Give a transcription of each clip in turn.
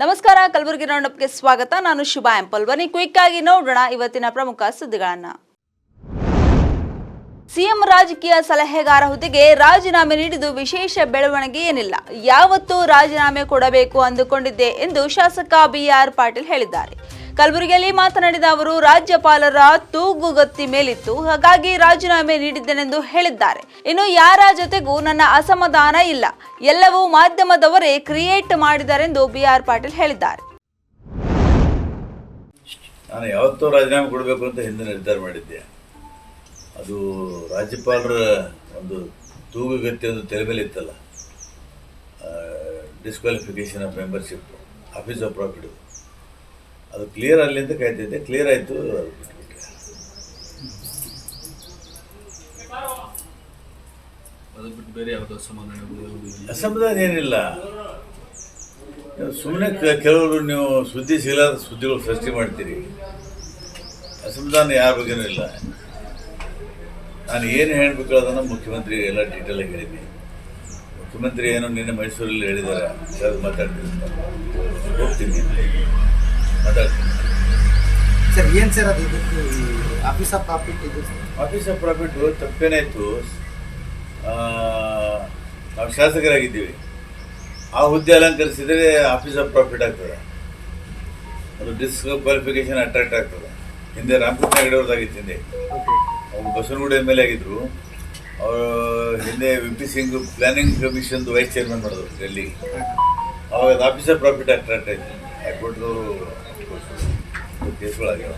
ನಮಸ್ಕಾರ, ಕಲಬುರಗಿ ರೌಂಡಪ್ಗೆ ಸ್ವಾಗತ. ನಾನು ಶುಭ ಎಂಪಲ್ ಬನ್ನಿ ಕ್ವಿಕ್ ಆಗಿ ನೋಡೋಣ ಇವತ್ತಿನ ಪ್ರಮುಖ ಸುದ್ದಿಗಳನ್ನ. ಸಿಎಂ ರಾಜಕೀಯ ಸಲಹೆಗಾರ ಹುದ್ದೆಗೆ ರಾಜೀನಾಮೆ ನೀಡಿದ್ದು ವಿಶೇಷ ಬೆಳವಣಿಗೆ ಏನಿಲ್ಲ. ಯಾವತ್ತೂ ರಾಜೀನಾಮೆ ಕೊಡಬೇಕು ಅಂದುಕೊಂಡಿದ್ದೆ ಎಂದು ಶಾಸಕ ಬಿಆರ್ ಪಾಟೀಲ್ ಹೇಳಿದ್ದಾರೆ. ಕಲಬುರಗಿಯಲ್ಲಿ ಮಾತನಾಡಿದ ಅವರು, ರಾಜ್ಯಪಾಲರ ತೂಗುಗತ್ತಿ ಮೇಲಿತ್ತು. ಹಾಗಾಗಿ ರಾಜೀನಾಮೆ ನೀಡಿದ್ದೇನೆಂದು ಹೇಳಿದ್ದಾರೆ. ಇನ್ನು ಯಾರ ಜೊತೆಗೂ ನನ್ನ ಅಸಮಾಧಾನ ಇಲ್ಲ. ಎಲ್ಲವೂ ಮಾಧ್ಯಮದವರೇ ಕ್ರಿಯೇಟ್ ಮಾಡಿದ್ದಾರೆಂದು ಬಿಆರ್ ಪಾಟೀಲ್ ಹೇಳಿದ್ದಾರೆ. ನಾನು ಯಾವತ್ತೂ ರಾಜೀನಾಮೆ ಕೊಡಬೇಕು ಅಂತ ಹಿಂದೆ ನಿರ್ಧಾರ ಮಾಡಿದ್ದೆ. ಅದು ರಾಜ್ಯಪಾಲರ ಒಂದು ತೂಗುಗತ್ತಿ ಒಂದು ತಲೆ ಮೇಲೆ ಇತ್ತಲ್ಲ disqualification of membership office of profit ಅದು ಕ್ಲಿಯರ್ ಆಗಲಿ ಅಂತ ಕಾಯ್ತಿದ್ದೆ ಕ್ಲಿಯರ್ ಆಯಿತು. ಅದು ಅಸಮಾಧಾನ ಏನಿಲ್ಲ. ಸುಮ್ಮನೆ ಕೆಲವರು ನೀವು ಸುದ್ದಿ ಸಿಗಲಾದ ಸುದ್ದಿಗಳು ಸೃಷ್ಟಿ ಮಾಡ್ತೀರಿ. ಅಸಮಾಧಾನ ಯಾರ ಬಗ್ಗೆನೂ ಇಲ್ಲ. ನಾನು ಏನು ಹೇಳಬೇಕು ಅದನ್ನು ಮುಖ್ಯಮಂತ್ರಿ ಎಲ್ಲ ಡೀಟೇಲಾಗಿ ಹೇಳಿದ್ದೀನಿ ಮುಖ್ಯಮಂತ್ರಿ ಏನು ನಿನ್ನೆ ಮೈಸೂರಲ್ಲಿ ಹೇಳಿದ್ದಾರೆ. ಸರ್ ಮಾತಾಡ್ತೀನಿ. ಹೋಗ್ತೀನಿ. ಮಾತಾಡ್ತೀನಿ ಸರ್ ಏನು ಸರ್ ಅದು ಇದಕ್ಕೆ ಆಫೀಸ್ ಆಫ್ ಪ್ರಾಫಿಟ್ ಇದು? ಆಫೀಸ್ ಆಫ್ ಪ್ರಾಫಿಟ್ಟು ತಪ್ಪೇನಾಯಿತು ನಾವು ಶಾಸಕರಾಗಿದ್ದೀವಿ. ಆ ಹುದ್ದೆ ಅಲಂಕರಿಸಿದರೆ ಆಫೀಸ್ ಆಫ್ ಪ್ರಾಫಿಟ್ ಆಗ್ತದೆ. ಅದು ಡಿಸ್ ಕ್ವಾಲಿಫಿಕೇಶನ್ ಅಟ್ರಾಕ್ಟ್ ಆಗ್ತದೆ. ಹಿಂದೆ ರಾಮಕೃಷ್ಣ ಹೆಗಡೆ ಅವ್ರದ್ದಾಗಿತ್ತು ಹಿಂದೆ. ಅವರು ಬಸವನಗುಡಿ ಎಂ ಎಲ್ ಎ ಆಗಿದ್ರು. ಅವರು ಹಿಂದೆ ವಿ ಪಿ ಸಿಂಗ್ ಪ್ಲಾನಿಂಗ್ ಕಮಿಷನ್ದು ವೈಸ್ ಚೇರ್ಮನ್ ಮಾಡಿದ್ರು ಡೆಲ್ಲಿ ಅವಾಗ ಆಫೀಸ್ ಆಫ್ ಪ್ರಾಫಿಟ್ ಅಟ್ರಾಕ್ಟ್ ಆಯಿತು. ಹೈಕೋರ್ಟ್ದವರು ಕೇಸ್ಗಳಾಗ್ಯಾವ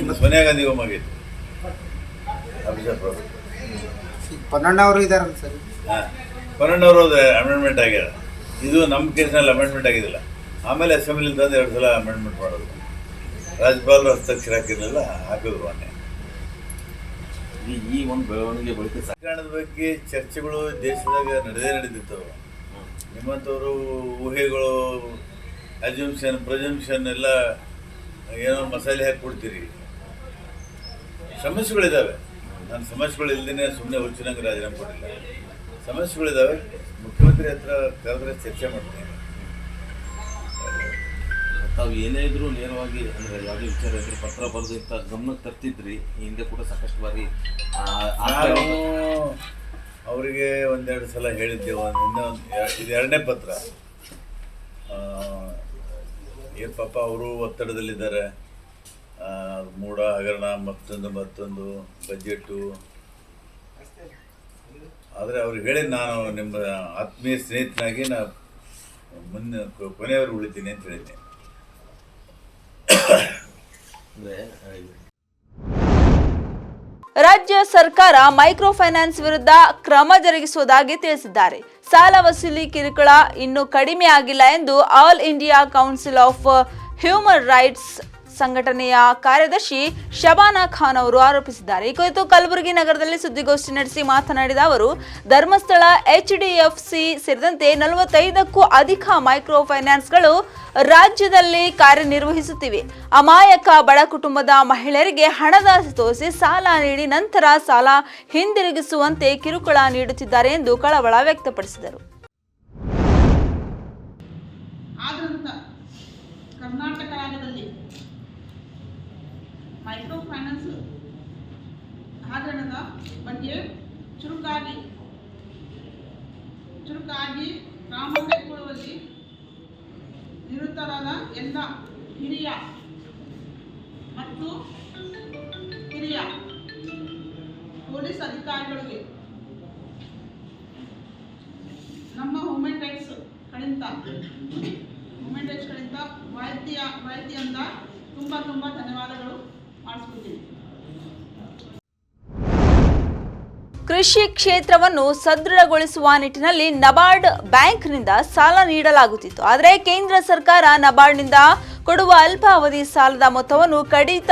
ಇನ್ನು ಸೋನಿಯಾ ಗಾಂಧಿ ಹೋಮ್ ಆಗಿತ್ತು ಆಫೀಸ್ ಆಫ್ ಪ್ರಾಫಿಟ್ ಈಗ ಪನ್ನಣ್ಣವರು ಇದಾರಲ್ಲ ಸರ್. ಹಾಂ ಪನ್ನಣ್ಣವರು ಅಮೆಂಡ್ಮೆಂಟ್ ಆಗ್ಯಾರ. ಇದು ನಮ್ಮ ಕೇಸ್ನಲ್ಲಿ ಅಮೆಂಡ್ಮೆಂಟ್ ಆಗಿದ್ದಿಲ್ಲ. ಆಮೇಲೆ ಅಸೆಂಬ್ಲಿ ತಂದು ಎರಡು ಸಲ ಅಮೆಂಡ್ಮೆಂಟ್ ಮಾಡೋದು. ರಾಜ್ಯಪಾಲರು ಹಸ್ತಾಕ್ಷರ ಹಾಕಿರಲಿಲ್ಲ ಹಾಕಿದ್ರು ಮೊನ್ನೆ. ಈ ಈ ಒಂದು ಬೆಳವಣಿಗೆ ಬಳಿಕ ಸರ್ಕಾರದ ಬಗ್ಗೆ ಚರ್ಚೆಗಳು ದೇಶದಾಗ ನಡೆದೇ ನಡೆದಿತ್ತು ನಿಮ್ಮಂಥವರು ಊಹೆಗಳು ಅಜಂಪ್ಷನ್ ಪ್ರಜಂಪ್ಷನ್ ಎಲ್ಲ ಏನೋ ಮಸಾಲೆ ಹಾಕಿ ಕೊಡ್ತೀರಿ. ಸಮಸ್ಯೆಗಳಿದ್ದಾವೆ ನಾನು ಸಮಸ್ಯೆಗಳು ಇಲ್ದೇ ಸುಮ್ಮನೆ ಹುಚ್ಚಿನಂಗೆ ರಾಜೀನಾಮೆ ಕೊಟ್ಟಿಲ್ಲ. ಸಮಸ್ಯೆಗಳಿದ್ದಾವೆ ಮುಖ್ಯಮಂತ್ರಿ ಹತ್ರ ಕರೆದ್ರೆ ಚರ್ಚೆ ಮಾಡ್ತೀನಿ. ತಾವು ಏನೇ ಇದ್ರೂ ನೇರವಾಗಿ ಅಂದ್ರೆ ಯಾವುದೇ ವಿಚಾರ ಇದ್ರೆ ಪತ್ರ ಬರೆದು ಇಂಥ ಗಮನಕ್ಕೆ ತರ್ತಿದ್ರಿ ಹಿಂದೆ ಕೂಡ ಸಾಕಷ್ಟು ಬಾರಿ. ಅವರಿಗೆ ಒಂದೆರಡು ಸಲ ಹೇಳಿದ್ದೆ ಇನ್ನೊಂದು ಇನ್ನೂ ಇದು ಎರಡನೇ ಪತ್ರ. ಏ ಪಾಪ ಅವರು ಒತ್ತಡದಲ್ಲಿದ್ದಾರೆ. ಮೂಡ, ಹಗರಣ, ಮತ್ತೊಂದು ಮತ್ತೊಂದು, ಬಜೆಟ್ಟು. ಆದರೆ ಅವ್ರಿಗೆ ಹೇಳಿ ನಾನು ನಿಮ್ಮ ಆತ್ಮೀಯ ಸ್ನೇಹಿತನಾಗಿ ನಾ ಮುಂದೆ ಕೊನೆಯವರು ಉಳಿತೀನಿ ಅಂತ ಹೇಳಿದ್ದೆ ರಾಜ್ಯ ಸರ್ಕಾರ ಮೈಕ್ರೋ ಫೈನಾನ್ಸ್ ವಿರುದ್ಧ ಕ್ರಮ ಜರುಗಿಸುವುದಾಗಿ ತಿಳಿಸಿದ್ದಾರೆ. ಸಾಲ ವಸೂಲಿ ಕಿರುಕುಳ ಇನ್ನೂ ಕಡಿಮೆ ಆಗಿಲ್ಲ ಎಂದು all India council of human rights ಸಂಘಟನೆಯ ಕಾರ್ಯದರ್ಶಿ ಶಬಾನಾ ಖಾನ್ ಅವರು ಆರೋಪಿಸಿದ್ದಾರೆ. ಈ ಕುರಿತು ಕಲಬುರಗಿ ನಗರದಲ್ಲಿ ಸುದ್ದಿಗೋಷ್ಠಿ ನಡೆಸಿ ಮಾತನಾಡಿದ ಅವರು, ಧರ್ಮಸ್ಥಳ ಎಚ್ಡಿಎಫ್ಸಿ ಸೇರಿದಂತೆ ನಲವತ್ತೈದಕ್ಕೂ ಅಧಿಕ ಮೈಕ್ರೋ ಫೈನಾನ್ಸ್ಗಳು ರಾಜ್ಯದಲ್ಲಿ ಕಾರ್ಯನಿರ್ವಹಿಸುತ್ತಿವೆ. ಅಮಾಯಕ ಬಡ ಕುಟುಂಬದ ಮಹಿಳೆಯರಿಗೆ ಹಣದ ತೋರಿಸಿ ಸಾಲ ನೀಡಿ ನಂತರ ಸಾಲ ಹಿಂದಿರುಗಿಸುವಂತೆ ಕಿರುಕುಳ ನೀಡುತ್ತಿದ್ದಾರೆ ಎಂದು ಕಳವಳ ವ್ಯಕ್ತಪಡಿಸಿದರು. ಕರ್ನಾಟಕ ರಾಜ್ಯದಲ್ಲಿ ಮೈಕ್ರೋ ಫೈನಾನ್ಸ್ ಹಗರಣದ ಬಗ್ಗೆ ಚುರುಕಾಗಿ ಚುರುಕಾಗಿ ಕ್ರಮ ಕೈಗೊಳ್ಳುವಲ್ಲಿ ನಿರತರಾದ ಎಲ್ಲ ಹಿರಿಯ ಮತ್ತು ಹಿರಿಯ ಪೊಲೀಸ್ ಅಧಿಕಾರಿಗಳಿಗೆ ನಮ್ಮ ಹ್ಯೂಮನ್ ರೈಟ್ಸ್ ಕಡೆಯಿಂದ ಹ್ಯೂಮನ್ ರೈಟ್ಸ್ ಕಡೆಯಿಂದ ಮಾಹಿತಿಯ ಮಾಹಿತಿಯಿಂದ ತುಂಬ ತುಂಬ ಧನ್ಯವಾದಗಳು. ಕೃಷಿ ಕ್ಷೇತ್ರವನ್ನು ಸದೃಢಗೊಳಿಸುವ ನಿಟ್ಟಿನಲ್ಲಿ ನಬಾರ್ಡ್ ಬ್ಯಾಂಕ್ನಿಂದ ಸಾಲ ನೀಡಲಾಗುತ್ತಿತ್ತು. ಆದರೆ ಕೇಂದ್ರ ಸರ್ಕಾರ ನಬಾರ್ಡ್ನಿಂದ ಕೊಡುವ ಅಲ್ಪಾವಧಿ ಸಾಲದ ಮೊತ್ತವನ್ನು ಕಡಿತ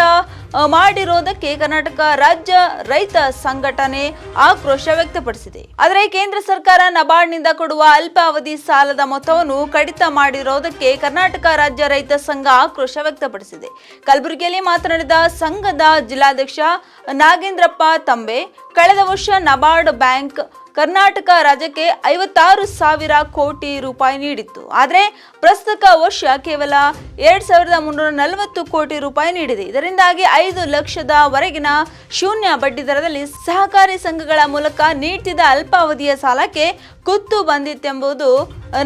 ಮಾಡಿರೋದಕ್ಕೆ ಕರ್ನಾಟಕ ರಾಜ್ಯ ರೈತ ಸಂಘಟನೆ ಆಕ್ರೋಶ ವ್ಯಕ್ತಪಡಿಸಿದೆ. ಆದರೆ ಕೇಂದ್ರ ಸರ್ಕಾರ ನಬಾರ್ಡ್ನಿಂದ ಕೊಡುವ ಅಲ್ಪಾವಧಿ ಸಾಲದ ಮೊತ್ತವನ್ನು ಕಡಿತ ಮಾಡಿರೋದಕ್ಕೆ ಕರ್ನಾಟಕ ರಾಜ್ಯ ರೈತ ಸಂಘ ಆಕ್ರೋಶ ವ್ಯಕ್ತಪಡಿಸಿದೆ. ಕಲಬುರಗಿಯಲ್ಲಿ ಮಾತನಾಡಿದ ಸಂಘದ ಜಿಲ್ಲಾಧ್ಯಕ್ಷ ನಾಗೇಂದ್ರಪ್ಪ ತಂಬೆ, ಕಳೆದ ವರ್ಷ ನಬಾರ್ಡ್ ಬ್ಯಾಂಕ್ ಕರ್ನಾಟಕ ರಾಜ್ಯಕ್ಕೆ ಐವತ್ತಾರು ಸಾವಿರ ಕೋಟಿ ರೂಪಾಯಿ ನೀಡಿತ್ತು. ಆದರೆ ಪ್ರಸ್ತುತ ವರ್ಷ ಕೇವಲ ಎರಡ್ ಸಾವಿರದ ಮುನ್ನೂರ ನಲವತ್ತು ಕೋಟಿ ರೂಪಾಯಿ ನೀಡಿದೆ. ಇದರಿಂದಾಗಿ ಐದು ಲಕ್ಷದವರೆಗಿನ ಶೂನ್ಯ ಬಡ್ಡಿ ದರದಲ್ಲಿ ಸಹಕಾರಿ ಸಂಘಗಳ ಮೂಲಕ ನೀಡಿದ ಅಲ್ಪಾವಧಿಯ ಸಾಲಕ್ಕೆ ಕುತ್ತು ಬಂದಿತ್ತೆಂಬುದು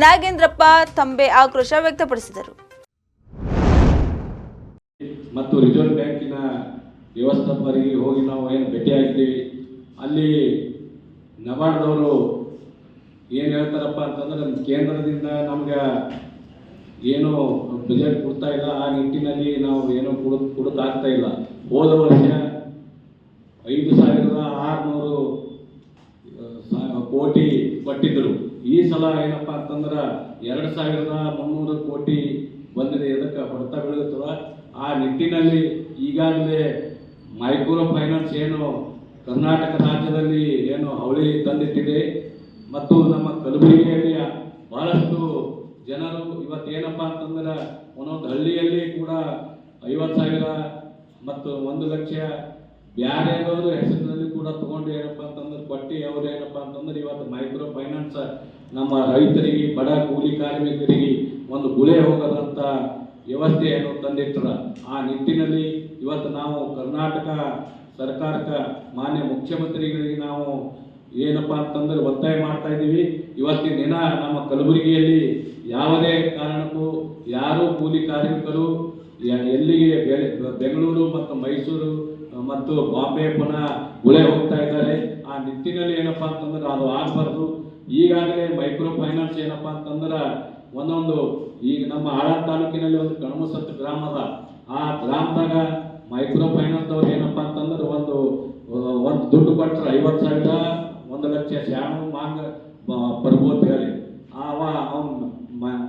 ನಾಗೇಂದ್ರಪ್ಪ ತಂಬೆ ಆಕ್ರೋಶ ವ್ಯಕ್ತಪಡಿಸಿದರು. ಮತ್ತು ರಿಸರ್ವ್ ಬ್ಯಾಂಕಿನ ಹೋಗಿ ನಾವು ಏನು ಭೇಟಿಯಾಗಿದ್ದೀವಿ. ಅಲ್ಲಿ ನಬಾರ್ಡ್ದವರು ಏನು ಹೇಳ್ತಾರಪ್ಪ ಅಂತಂದ್ರೆ ಕೇಂದ್ರದಿಂದ ನಮ್ಗೆ ಏನು ಬಜೆಟ್ ಕೊಡ್ತಾ ಇಲ್ಲ. ಆ ನಿಟ್ಟಿನಲ್ಲಿ ನಾವು ಏನು ಕೊಡ ಕೊಡೋಕ್ಕಾಗ್ತಾ ಇಲ್ಲ. ಹೋದ ವರ್ಷ ಐದು ಸಾವಿರದ ಆರುನೂರು ಕೋಟಿ ಕೊಟ್ಟಿದ್ದರು ಈ ಸಲ ಏನಪ್ಪ ಅಂತಂದ್ರೆ ಎರಡು ಸಾವಿರದ ಮುನ್ನೂರು ಕೋಟಿ ಬಂದಿದೆ. ಇದಕ್ಕೆ ಹೊಡೆತ ಬೀಳುತ್ತವ ಆ ನಿಟ್ಟಿನಲ್ಲಿ ಈಗಾಗಲೇ ಮೈಕ್ರೋ ಫೈನಾನ್ಸ್ ಏನು ಕರ್ನಾಟಕ ರಾಜ್ಯದಲ್ಲಿ ಏನು ಅವಳಿ ತಂದಿಟ್ಟಿದೆ ಮತ್ತು ನಮ್ಮ ಕಲಬುರಗಿಯಲ್ಲಿ ಬಹಳಷ್ಟು ಜನರು ಇವತ್ತೇನಪ್ಪ ಅಂತಂದ್ರೆ ಒಂದೊಂದು ಹಳ್ಳಿಯಲ್ಲಿ ಕೂಡ ಐವತ್ತು ಸಾವಿರ ಮತ್ತು ಒಂದು ಲಕ್ಷ ಬ್ಯಾರೆದವ್ರ ಹೆಸರಿನಲ್ಲಿ ಕೂಡ ತಗೊಂಡು ಏನಪ್ಪ ಅಂತಂದ್ರೆ ಕೊಟ್ಟಿ ಅವ್ರು ಏನಪ್ಪ ಅಂತಂದ್ರೆ ಇವತ್ತು ಮೈಕ್ರೋ ಫೈನಾನ್ಸ್ ನಮ್ಮ ರೈತರಿಗೆ, ಬಡ ಕೂಲಿ ಕಾರ್ಮಿಕರಿಗೆ ಒಂದು ಗುಳೆ ಹೋಗದಂತ ವ್ಯವಸ್ಥೆಯನ್ನು ತಂದಿಟ್ಟರ ಆ ನಿಟ್ಟಿನಲ್ಲಿ ಇವತ್ತು ನಾವು ಕರ್ನಾಟಕ ಸರ್ಕಾರಕ್ಕೆ ಮಾನ್ಯ ಮುಖ್ಯಮಂತ್ರಿಗಳಿಗೆ ನಾವು ಏನಪ್ಪ ಅಂತಂದ್ರೆ ಒತ್ತಾಯ ಮಾಡ್ತಾ ಇದ್ದೀವಿ. ಇವತ್ತಿನ ದಿನ ನಮ್ಮ ಕಲಬುರಗಿಯಲ್ಲಿ ಯಾವುದೇ ಕಾರಣಕ್ಕೂ ಯಾರು ಕೂಲಿ ಕಾರ್ಮಿಕರು ಎಲ್ಲಿಗೆ ಬೆಂಗಳೂರು ಮತ್ತು ಮೈಸೂರು ಮತ್ತು ಬಾಂಬೆ ಪುನಃ ಗುಳೆ ಹೋಗ್ತಾ ಇದ್ದಾರೆ. ಆ ನಿಟ್ಟಿನಲ್ಲಿ ಏನಪ್ಪ ಅಂತಂದ್ರೆ ಅದು ಆಗಬಾರ್ದು. ಈಗಾಗಲೇ ಮೈಕ್ರೋ ಫೈನಾನ್ಸ್ ಏನಪ್ಪ ಅಂತಂದ್ರೆ ಒಂದೊಂದು, ಈಗ ನಮ್ಮ ಆಳ ತಾಲೂಕಿನಲ್ಲಿ ಒಂದು ಕಣಮಸತ್ ಗ್ರಾಮ ಅದ. ಆ ಗ್ರಾಮದಾಗ ಮೈಕ್ರೋ ಫೈನಾನ್ಸ್ ಅವ್ರು ಏನಪ್ಪ ಅಂತಂದ್ರೆ ಒಂದು ಒಂದು ದುಡ್ಡು ಕೊಟ್ಟರೆ ಐವತ್ತು ಸಾವಿರ, ಒಂದು ಲಕ್ಷ ಶಾಣು ಮಾಂಗ ಬರ್ಬೋದು ಹೇಳಿ. ಅವ, ಅವ್ನು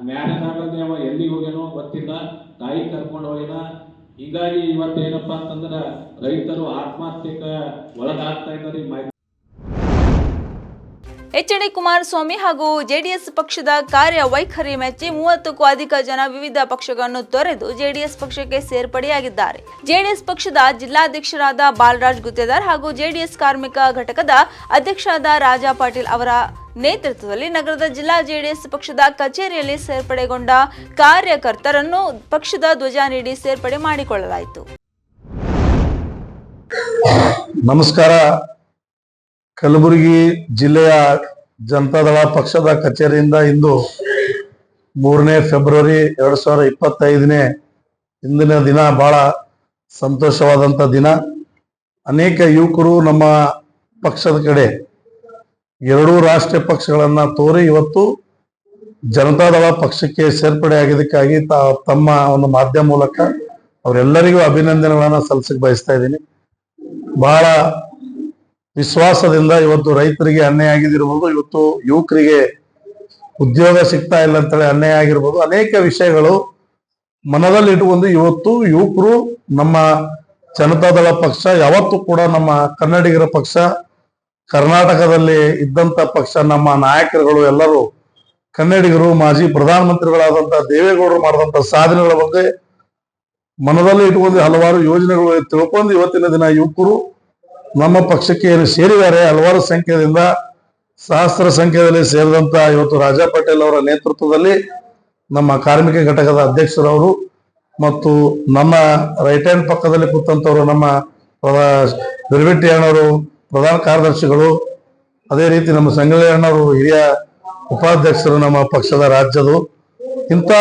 ಮ್ಯಾರೇಜ್ ಆಗಲ್ದೆ ಅವ ಎಲ್ಲಿಗೆ ಹೋಗ್ಯಾನೋ ಗೊತ್ತಿಲ್ಲ ತಾಯಿ ಕರ್ಕೊಂಡು ಹೋಗ್ಯಾನ. ಹೀಗಾಗಿ ಇವತ್ತೇನಪ್ಪ ಅಂತಂದ್ರೆ ರೈತರು ಆತ್ಮಹತ್ಯೆಗೆ ಒಳಗಾಗ್ತಾ ಇದ್ದಾರೆ ಈ ಎಚ್ ಡಿ ಕುಮಾರಸ್ವಾಮಿ ಹಾಗೂ ಜೆಡಿಎಸ್ ಪಕ್ಷದ ಕಾರ್ಯ ವೈಖರಿ ಮೆಚ್ಚಿ ಮೂವತ್ತಕ್ಕೂ ಅಧಿಕ ಜನ ವಿವಿಧ ಪಕ್ಷಗಳನ್ನು ತೊರೆದು ಜೆಡಿಎಸ್ ಪಕ್ಷಕ್ಕೆ ಸೇರ್ಪಡೆಯಾಗಿದ್ದಾರೆ. ಜೆಡಿಎಸ್ ಪಕ್ಷದ ಜಿಲ್ಲಾಧ್ಯಕ್ಷರಾದ ಬಾಲರಾಜ್ ಗುತ್ತೇದಾರ್ ಹಾಗೂ ಜೆಡಿಎಸ್ ಕಾರ್ಮಿಕ ಘಟಕದ ಅಧ್ಯಕ್ಷರಾದ ರಾಜಾ ಪಾಟೀಲ್ ಅವರ ನೇತೃತ್ವದಲ್ಲಿ ನಗರದ ಜಿಲ್ಲಾ ಜೆಡಿಎಸ್ ಪಕ್ಷದ ಕಚೇರಿಯಲ್ಲಿ ಸೇರ್ಪಡೆಗೊಂಡ ಕಾರ್ಯಕರ್ತರನ್ನು ಪಕ್ಷದ ಧ್ವಜ ನೀಡಿ ಸೇರ್ಪಡೆ ಮಾಡಿಕೊಳ್ಳಲಾಯಿತು. ನಮಸ್ಕಾರ. ಕಲಬುರಗಿ ಜಿಲ್ಲೆಯ ಜನತಾದಳ ಪಕ್ಷದ ಕಚೇರಿಯಿಂದ ಇಂದು ಮೂರನೇ ಫೆಬ್ರವರಿ ಎರಡ್ ಸಾವಿರದ ಇಪ್ಪತ್ತೈದನೇ ಇಂದಿನ ದಿನ ಬಹಳ ಸಂತೋಷವಾದಂಥ ದಿನ. ಅನೇಕ ಯುವಕರು ನಮ್ಮ ಪಕ್ಷದ ಕಡೆ ಎರಡೂ ರಾಷ್ಟ್ರೀಯ ಪಕ್ಷಗಳನ್ನು ತೋರಿ ಇವತ್ತು ಜನತಾದಳ ಪಕ್ಷಕ್ಕೆ ಸೇರ್ಪಡೆ ಆಗಿದ್ದಕ್ಕಾಗಿ ತಮ್ಮ ಒಂದು ಮಾಧ್ಯಮ ಮೂಲಕ ಅವರೆಲ್ಲರಿಗೂ ಅಭಿನಂದನೆಗಳನ್ನು ಸಲ್ಲಿಸಕ್ಕೆ ಬಯಸ್ತಾ ಇದ್ದೀನಿ. ಬಹಳ ವಿಶ್ವಾಸದಿಂದ ಇವತ್ತು ರೈತರಿಗೆ ಅನ್ಯಾಯ ಆಗಿದಿರ್ಬೋದು, ಇವತ್ತು ಯುವಕರಿಗೆ ಉದ್ಯೋಗ ಸಿಗ್ತಾ ಇಲ್ಲ ಅಂತೇಳಿ ಅನ್ಯಾಯ ಆಗಿರ್ಬೋದು, ಅನೇಕ ವಿಷಯಗಳು ಮನದಲ್ಲಿ ಇಟ್ಟುಕೊಂಡು ಇವತ್ತು ಯುವಕರು ನಮ್ಮ ಜನತಾದಳ ಪಕ್ಷ, ಯಾವತ್ತೂ ಕೂಡ ನಮ್ಮ ಕನ್ನಡಿಗರ ಪಕ್ಷ, ಕರ್ನಾಟಕದಲ್ಲಿ ಇದ್ದಂತ ಪಕ್ಷ, ನಮ್ಮ ನಾಯಕರುಗಳು ಎಲ್ಲರೂ ಕನ್ನಡಿಗರು, ಮಾಜಿ ಪ್ರಧಾನಮಂತ್ರಿಗಳಾದಂತ ದೇವೇಗೌಡರು ಮಾಡಿದಂತ ಸಾಧನೆಗಳ ಬಗ್ಗೆ ಮನದಲ್ಲಿ ಇಟ್ಕೊಂಡು ಹಲವಾರು ಯೋಜನೆಗಳು ತಿಳ್ಕೊಂಡು ಇವತ್ತಿನ ದಿನ ಯುವಕರು ನಮ್ಮ ಪಕ್ಷಕ್ಕೆ ಏನು ಸೇರಿದ್ದಾರೆ ಹಲವಾರು ಸಂಖ್ಯೆಯಿಂದ ಸಹಸ್ರ ಸಂಖ್ಯೆಯಲ್ಲಿ ಸೇರಿದಂತ ಇವತ್ತು ರಾಜಾ ಪಟೇಲ್ ಅವರ ನೇತೃತ್ವದಲ್ಲಿ ನಮ್ಮ ಕಾರ್ಮಿಕ ಘಟಕದ ಅಧ್ಯಕ್ಷರವರು ಮತ್ತು ನಮ್ಮ ರೈಟ್ ಹ್ಯಾಂಡ್ ಪಕ್ಕದಲ್ಲಿ ಕೂತಂತವರು ನಮ್ಮ ಬಿರ್ಬಿಟ್ಟಿ ಅಣ್ಣವರು, ಪ್ರಧಾನ ಕಾರ್ಯದರ್ಶಿಗಳು, ಅದೇ ರೀತಿ ನಮ್ಮ ಸಂಗಳಿ ಅಣ್ಣವರು, ಹಿರಿಯ ಉಪಾಧ್ಯಕ್ಷರು ನಮ್ಮ ಪಕ್ಷದ ರಾಜ್ಯದು ಇಂಥ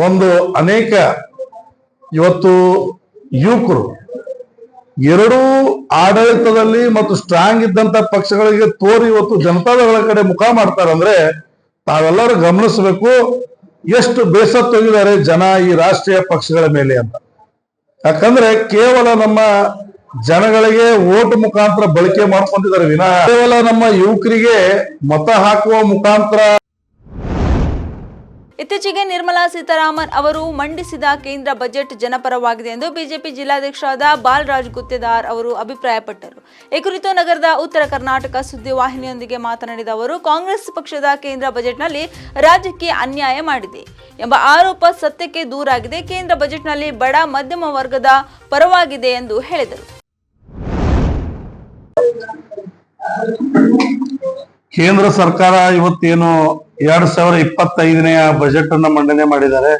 ಒಂದು ಅನೇಕ ಇವತ್ತು ಯುವಕರು ಎರಡೂ ಆಡಳಿತದಲ್ಲಿ ಮತ್ತು ಸ್ಟ್ರಾಂಗ್ ಇದ್ದಂತ ಪಕ್ಷಗಳಿಗೆ ತೋರಿ ಇವತ್ತು ಜನತಾದಳ ಕಡೆ ಮುಖ ಮಾಡ್ತಾರೆ ಅಂದ್ರೆ ತಾವೆಲ್ಲರೂ ಗಮನಿಸಬೇಕು ಎಷ್ಟು ಬೇಸತ್ತೋಗಿದ್ದಾರೆ ಜನ ಈ ರಾಷ್ಟ್ರೀಯ ಪಕ್ಷಗಳ ಮೇಲೆ ಅಂತ. ಯಾಕಂದ್ರೆ ಕೇವಲ ನಮ್ಮ ಜನಗಳಿಗೆ ಓಟ್ ಮುಖಾಂತರ ಬಳಕೆ ಮಾಡ್ಕೊಂಡಿದ್ದಾರೆ ವಿನಃ. ಕೇವಲ ನಮ್ಮ ಯುವಕರಿಗೆ ಮತ ಹಾಕುವ ಮುಖಾಂತರ ಇತ್ತೀಚೆಗೆ ನಿರ್ಮಲಾ ಸೀತಾರಾಮನ್ ಅವರು ಮಂಡಿಸಿದ ಕೇಂದ್ರ ಬಜೆಟ್ ಜನಪರವಾಗಿದೆ ಎಂದು ಬಿಜೆಪಿ ಜಿಲ್ಲಾಧ್ಯಕ್ಷರಾದ ಬಾಲರಾಜ್ ಗುತ್ತೇದಾರ್ ಅವರು ಅಭಿಪ್ರಾಯಪಟ್ಟರು. ಈ ಕುರಿತು ನಗರದ ಉತ್ತರ ಕರ್ನಾಟಕ ಸುದ್ದಿವಾಹಿನಿಯೊಂದಿಗೆ ಮಾತನಾಡಿದ ಅವರು, ಕಾಂಗ್ರೆಸ್ ಪಕ್ಷದ ಕೇಂದ್ರ ಬಜೆಟ್ನಲ್ಲಿ ರಾಜ್ಯಕ್ಕೆ ಅನ್ಯಾಯ ಮಾಡಿದೆ ಎಂಬ ಆರೋಪ ಸತ್ಯಕ್ಕೆ ದೂರಾಗಿದೆ. ಕೇಂದ್ರ ಬಜೆಟ್ನಲ್ಲಿ ಬಡ, ಮಧ್ಯಮ ವರ್ಗದ ಪರವಾಗಿದೆ ಎಂದು ಹೇಳಿದರು. ಕೇಂದ್ರ ಸರ್ಕಾರ ಇವತ್ತೇನು ಎರಡ್ ಸಾವಿರ ಇಪ್ಪತ್ತೈದನೆಯ ಬಜೆಟ್ ಅನ್ನ ಮಂಡನೆ ಮಾಡಿದ್ದಾರೆ.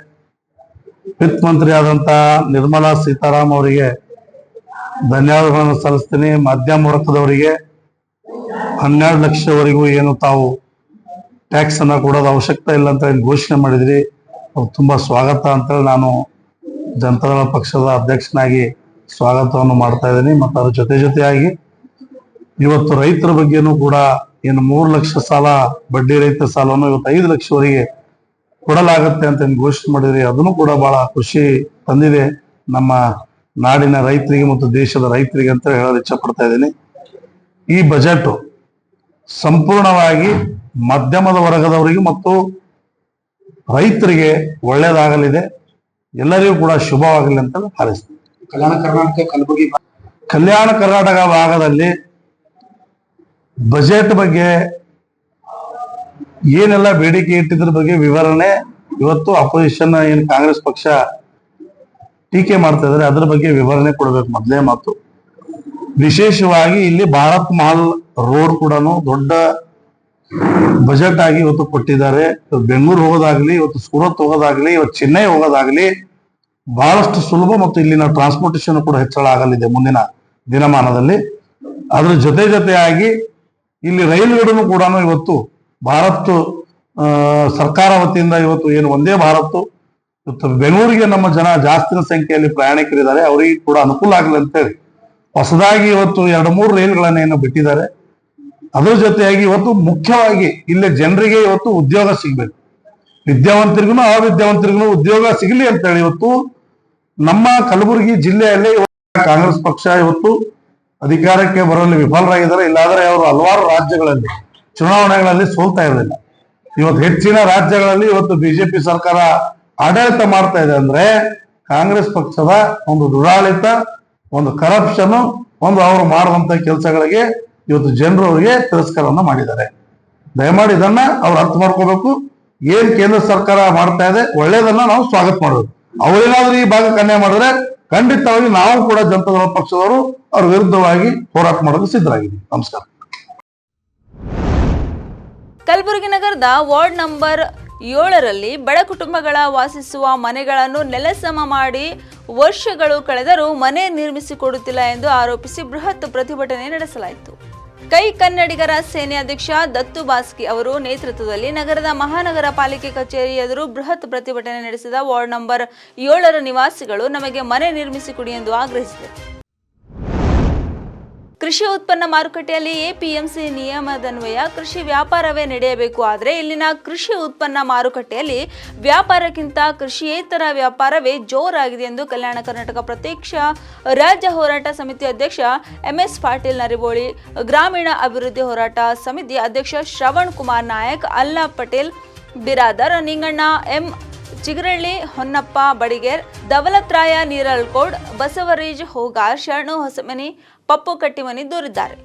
ವಿತ್ತ ಮಂತ್ರಿ ಆದಂತ ನಿರ್ಮಲಾ ಸೀತಾರಾಮ್ ಅವರಿಗೆ ಧನ್ಯವಾದಗಳನ್ನು ಸಲ್ಲಿಸ್ತೀನಿ. ಮಧ್ಯಮ ವರ್ಗದವರಿಗೆ ಹನ್ನೆರಡು ಲಕ್ಷವರೆಗೂ ಏನು ತಾವು ಟ್ಯಾಕ್ಸ್ ಅನ್ನ ಕೊಡೋದು ಅವಶ್ಯಕತೆ ಇಲ್ಲ ಅಂತ ಹೇಳಿ ಘೋಷಣೆ ಮಾಡಿದ್ರಿ. ತುಂಬಾ ಸ್ವಾಗತ ಅಂತೇಳಿ ನಾನು ಜನತಾದಳ ಪಕ್ಷದ ಅಧ್ಯಕ್ಷನಾಗಿ ಸ್ವಾಗತವನ್ನು ಮಾಡ್ತಾ ಇದ್ದೀನಿ. ಮತ್ತು ಅದ್ರ ಜೊತೆ ಜೊತೆಯಾಗಿ ಇವತ್ತು ರೈತರ ಬಗ್ಗೆನೂ ಕೂಡ ಏನು ಮೂರು ಲಕ್ಷ ಸಾಲ ಬಡ್ಡಿ ರಹಿತ ಸಾಲವನ್ನು ಇವತ್ತು ಐದು ಲಕ್ಷವರೆಗೆ ಕೊಡಲಾಗುತ್ತೆ ಅಂತ ಏನ್ ಘೋಷಣೆ ಮಾಡಿದ್ರಿ. ಅದನ್ನು ಕೂಡ ಬಹಳ ಖುಷಿ ತಂದಿದೆ. ನಮ್ಮ ನಾಡಿನ ರೈತರಿಗೆ ಮತ್ತು ದೇಶದ ರೈತರಿಗೆ ಅಂತ ಹೇಳಲು ಇಚ್ಛಪಡ್ತಾ ಇದ್ದೀನಿ. ಈ ಬಜೆಟ್ ಸಂಪೂರ್ಣವಾಗಿ ಮಧ್ಯಮದ ವರ್ಗದವರಿಗೆ ಮತ್ತು ರೈತರಿಗೆ ಒಳ್ಳೆಯದಾಗಲಿದೆ. ಎಲ್ಲರಿಗೂ ಕೂಡ ಶುಭವಾಗಲಿ ಅಂತ ಹಾರೈಸ್ತೀನಿ. ಕಲ್ಯಾಣ ಕರ್ನಾಟಕ ಕಲಬುರಗಿ ಕಲ್ಯಾಣ ಕರ್ನಾಟಕ ಭಾಗದಲ್ಲಿ ಬಜೆಟ್ ಬಗ್ಗೆ ಏನೆಲ್ಲ ಬೇಡಿಕೆ ಇಟ್ಟಿದ್ರ ಬಗ್ಗೆ ವಿವರಣೆ ಇವತ್ತು ಅಪೋಸಿಷನ್ ಏನು ಕಾಂಗ್ರೆಸ್ ಪಕ್ಷ ಟೀಕೆ ಮಾಡ್ತಾ ಇದ್ದಾರೆ ಅದ್ರ ಬಗ್ಗೆ ವಿವರಣೆ ಕೊಡ್ಬೇಕು ಮೊದಲೇ ಮಾತು. ವಿಶೇಷವಾಗಿ ಇಲ್ಲಿ ಭಾರತ್ ಮಹಲ್ ರೋಡ್ ಕೂಡ ದೊಡ್ಡ ಬಜೆಟ್ ಆಗಿ ಇವತ್ತು ಕೊಟ್ಟಿದ್ದಾರೆ. ಬೆಂಗಳೂರು ಹೋಗೋದಾಗ್ಲಿ, ಇವತ್ತು ಸೂರತ್ ಹೋಗೋದಾಗ್ಲಿ, ಇವತ್ತು ಚೆನ್ನೈ ಹೋಗೋದಾಗ್ಲಿ ಬಹಳಷ್ಟು ಸುಲಭ ಮತ್ತು ಇಲ್ಲಿನ ಟ್ರಾನ್ಸ್ಪೋರ್ಟೇಷನ್ ಕೂಡ ಹೆಚ್ಚಳ ಆಗಲಿದೆ ಮುಂದಿನ ದಿನಮಾನದಲ್ಲಿ. ಅದ್ರ ಜೊತೆ ಜೊತೆಯಾಗಿ ಇಲ್ಲಿ ರೈಲುಗಳನ್ನು ಕೂಡ ಇವತ್ತು ಭಾರತ್ ಸರ್ಕಾರ ವತಿಯಿಂದ ಇವತ್ತು ಏನು ಒಂದೇ ಭಾರತ್ ಇವತ್ತು ಬೆಂಗಳೂರಿಗೆ ನಮ್ಮ ಜನ ಜಾಸ್ತಿನ ಸಂಖ್ಯೆಯಲ್ಲಿ ಪ್ರಯಾಣಿಕರಿದ್ದಾರೆ, ಅವರಿಗೆ ಕೂಡ ಅನುಕೂಲ ಆಗಲಿ ಅಂತೇಳಿ ಹೊಸದಾಗಿ ಇವತ್ತು ಎರಡು ಮೂರು ರೈಲ್ಗಳನ್ನ ಏನು ಬಿಟ್ಟಿದ್ದಾರೆ. ಅದರ ಜೊತೆಯಾಗಿ ಇವತ್ತು ಮುಖ್ಯವಾಗಿ ಇಲ್ಲಿ ಜನರಿಗೆ ಇವತ್ತು ಉದ್ಯೋಗ ಸಿಗ್ಬೇಕು. ವಿದ್ಯಾವಂತರಿಗೂ ಅವಿದ್ಯಾವಂತರಿಗೂ ಉದ್ಯೋಗ ಸಿಗಲಿ ಅಂತೇಳಿ ಇವತ್ತು ನಮ್ಮ ಕಲಬುರಗಿ ಜಿಲ್ಲೆಯಲ್ಲಿ ಕಾಂಗ್ರೆಸ್ ಪಕ್ಷ ಇವತ್ತು ಅಧಿಕಾರಕ್ಕೆ ಬರಲು ವಿಫಲರಾಗಿದ್ದಾರೆ. ಇಲ್ಲಾದ್ರೆ ಅವರು ಹಲವಾರು ರಾಜ್ಯಗಳಲ್ಲಿ, ಚುನಾವಣೆಗಳಲ್ಲಿ ಸೋಲ್ತಾ ಇರಲಿಲ್ಲ. ಇವತ್ತು ಹೆಚ್ಚಿನ ರಾಜ್ಯಗಳಲ್ಲಿ ಇವತ್ತು ಬಿಜೆಪಿ ಸರ್ಕಾರ ಆಡಳಿತ ಮಾಡ್ತಾ ಇದೆ ಅಂದ್ರೆ ಕಾಂಗ್ರೆಸ್ ಪಕ್ಷದ ಒಂದು ದುರಾಳಿತ ಒಂದು ಕರಪ್ಷನ್ ಒಂದು ಅವರು ಮಾಡುವಂತ ಕೆಲಸಗಳಿಗೆ ಇವತ್ತು ಜನರು ಅವರಿಗೆ ತಿರಸ್ಕಾರವನ್ನು ಮಾಡಿದ್ದಾರೆ. ದಯಮಾಡಿ ಇದನ್ನ ಅವ್ರು ಅರ್ಥ ಮಾಡ್ಕೋಬೇಕು. ಏನ್ ಕೇಂದ್ರ ಸರ್ಕಾರ ಮಾಡ್ತಾ ಇದೆ, ಒಳ್ಳೇದನ್ನ ನಾವು ಸ್ವಾಗತ ಮಾಡಬೇಕು ಅವರೇನಾದ್ರೂ ಈ ಭಾಗಕ್ಕೆ ಕನ್ಯಾ ಮಾಡಿದ್ರೆ ಖಂಡಿತವಾಗಿ ನಾವು ಕೂಡ ಜನತಾದಳ ಪಕ್ಷದವರು ಅವ್ರ ವಿರುದ್ಧವಾಗಿ ಹೋರಾಟ ಮಾಡಲು ಸಿದ್ಧರಾಗಿದ್ದೀವಿ. ನಮಸ್ಕಾರ. ಕಲಬುರಗಿ ನಗರದ ವಾರ್ಡ್ ನಂಬರ್ ಏಳರಲ್ಲಿ ಬಡ ಕುಟುಂಬಗಳ ವಾಸಿಸುವ ಮನೆಗಳನ್ನು ನೆಲಸಮ ಮಾಡಿ ವರ್ಷಗಳು ಕಳೆದರೂ ಮನೆ ನಿರ್ಮಿಸಿಕೊಡುತ್ತಿಲ್ಲ ಎಂದು ಆರೋಪಿಸಿ ಬೃಹತ್ ಪ್ರತಿಭಟನೆ ನಡೆಸಲಾಯಿತು. ಕೈ ಕನ್ನಡಿಗರ ಸೇನೆ ಅಧ್ಯಕ್ಷ ದತ್ತು ಬಾಸ್ಕಿ ಅವರು ನೇತೃತ್ವದಲ್ಲಿ ನಗರದ ಮಹಾನಗರ ಪಾಲಿಕೆ ಕಚೇರಿ ಎದುರು ಬೃಹತ್ ಪ್ರತಿಭಟನೆ ನಡೆಸಿದ ವಾರ್ಡ್ ನಂಬರ್ ಏಳರ ನಿವಾಸಿಗಳು ನಮಗೆ ಮನೆ ನಿರ್ಮಿಸಿಕೊಡಿ ಎಂದು ಆಗ್ರಹಿಸಿದರು. ಕೃಷಿ ಉತ್ಪನ್ನ ಮಾರುಕಟ್ಟೆಯಲ್ಲಿ ಎಪಿಎಂಸಿ ನಿಯಮದನ್ವಯ ಕೃಷಿ ವ್ಯಾಪಾರವೇ ನಡೆಯಬೇಕು. ಆದರೆ ಇಲ್ಲಿನ ಕೃಷಿ ಉತ್ಪನ್ನ ಮಾರುಕಟ್ಟೆಯಲ್ಲಿ ವ್ಯಾಪಾರಕ್ಕಿಂತ ಕೃಷಿಯೇತರ ವ್ಯಾಪಾರವೇ ಜೋರಾಗಿದೆ ಎಂದು ಕಲ್ಯಾಣ ಕರ್ನಾಟಕ ಪ್ರತ್ಯಕ್ಷ ರಾಜ್ಯ ಹೋರಾಟ ಸಮಿತಿ ಅಧ್ಯಕ್ಷ ಎಂಎಸ್ ಪಾಟೀಲ್ ನರಿಬೋಳಿ, ಗ್ರಾಮೀಣ ಅಭಿವೃದ್ಧಿ ಹೋರಾಟ ಸಮಿತಿ ಅಧ್ಯಕ್ಷ ಶ್ರವಣ್ ಕುಮಾರ್ ನಾಯಕ್, ಅಲ್ಲಾ ಪಟೇಲ್, ಬಿರಾದರ್, ನಿಂಗಣ್ಣ ಎಂ ಚಿಗರಳ್ಳಿ ಹೊನ್ನಪ್ಪ ಬಡಿಗೇರ್ ದವಲತ್ರಾಯ ನೀರಲ್ಕೋಡ್ ಬಸವರೀಜ್ ಹೋಗಾರ್ ಶರಣು ಹೊಸಮನಿ ಪಪ್ಪು ಕಟ್ಟಿಮನಿ ದೂರಿದ್ದಾರೆ.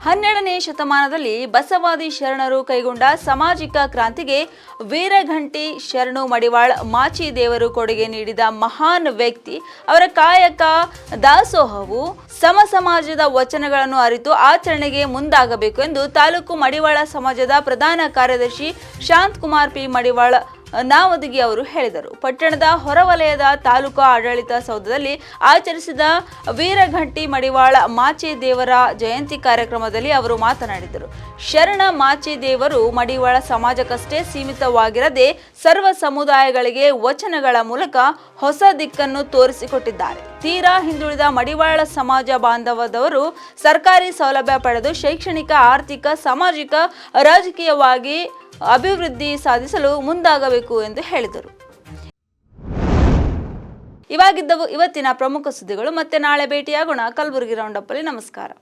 ಹನ್ನೆರಡನೇ ಶತಮಾನದಲ್ಲಿ ಬಸವಾದಿ ಶರಣರು ಕೈಗೊಂಡ ಸಾಮಾಜಿಕ ಕ್ರಾಂತಿಗೆ ವೀರಘಂಟಿ ಶರಣು ಮಡಿವಾಳ್ ಮಾಚಿ ದೇವರು ಕೊಡುಗೆ ನೀಡಿದ ಮಹಾನ್ ವ್ಯಕ್ತಿ. ಅವರ ಕಾಯಕ ದಾಸೋಹವು ಸಮ ಸಮಾಜದ ವಚನಗಳನ್ನು ಅರಿತು ಆಚರಣೆಗೆ ಮುಂದಾಗಬೇಕು ಎಂದು ತಾಲೂಕು ಮಡಿವಾಳ ಸಮಾಜದ ಪ್ರಧಾನ ಕಾರ್ಯದರ್ಶಿ ಶಾಂತ್ ಕುಮಾರ್ ಪಿ ಮಡಿವಾಳ್ ನಾವದಗಿ ಅವರು ಹೇಳಿದರು. ಪಟ್ಟಣದ ಹೊರವಲಯದ ತಾಲೂಕು ಆಡಳಿತ ಸೌಧದಲ್ಲಿ ಆಚರಿಸಿದ ವೀರಘಂಟಿ ಮಡಿವಾಳ ಮಾಚಿ ದೇವರ ಜಯಂತಿ ಕಾರ್ಯಕ್ರಮದಲ್ಲಿ ಅವರು ಮಾತನಾಡಿದರು. ಶರಣ ಮಾಚಿ ದೇವರು ಮಡಿವಾಳ ಸಮಾಜಕ್ಕಷ್ಟೇ ಸೀಮಿತವಾಗಿರದೆ ಸರ್ವ ಸಮುದಾಯಗಳಿಗೆ ವಚನಗಳ ಮೂಲಕ ಹೊಸ ದಿಕ್ಕನ್ನು ತೋರಿಸಿಕೊಟ್ಟಿದ್ದಾರೆ. ತೀರಾ ಹಿಂದುಳಿದ ಮಡಿವಾಳ ಸಮಾಜ ಬಾಂಧವದವರು ಸರ್ಕಾರಿ ಸೌಲಭ್ಯ ಪಡೆದು ಶೈಕ್ಷಣಿಕ, ಆರ್ಥಿಕ, ಸಾಮಾಜಿಕ, ರಾಜಕೀಯವಾಗಿ ಅಭಿವೃದ್ಧಿ ಸಾಧಿಸಲು ಮುಂದಾಗಬೇಕು ಎಂದು ಹೇಳಿದರು. ಇವಾಗಿದ್ದವು ಇವತ್ತಿನ ಪ್ರಮುಖ ಸುದ್ದಿಗಳು. ಮತ್ತೆ ನಾಳೆ ಭೇಟಿಯಾಗೋಣ. ಕಲಬುರಗಿ ರೌಂಡಪ್ಪಲ್ಲಿ ನಮಸ್ಕಾರ.